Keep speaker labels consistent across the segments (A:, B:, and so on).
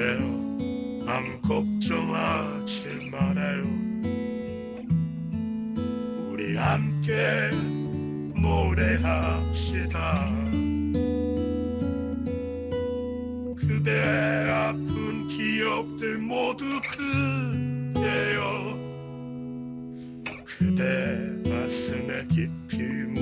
A: 맘 걱정 하지 말아요. 우리 함께 노래합시다. 그대 아픈 기억들 모두 그대여 그대 가슴에 깊이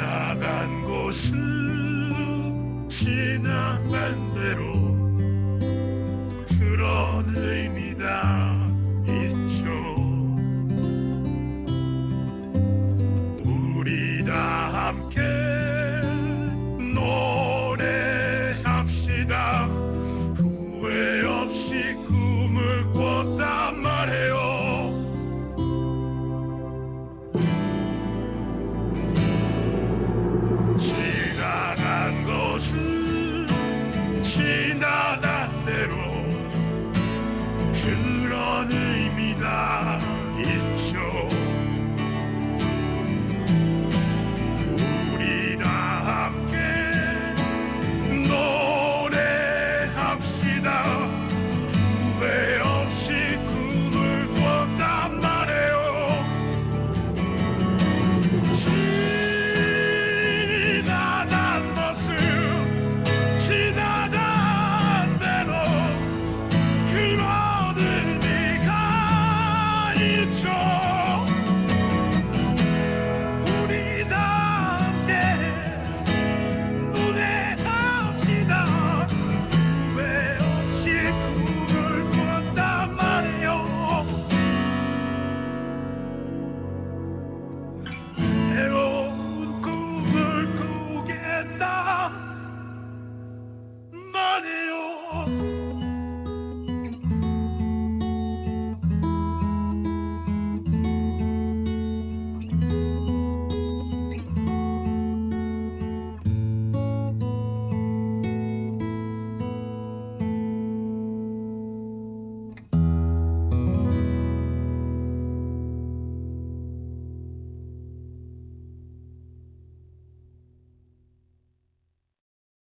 A: 나간 곳은 지나간 대로 그런 의미다 있죠. 우리 다 함께 그런 의미다.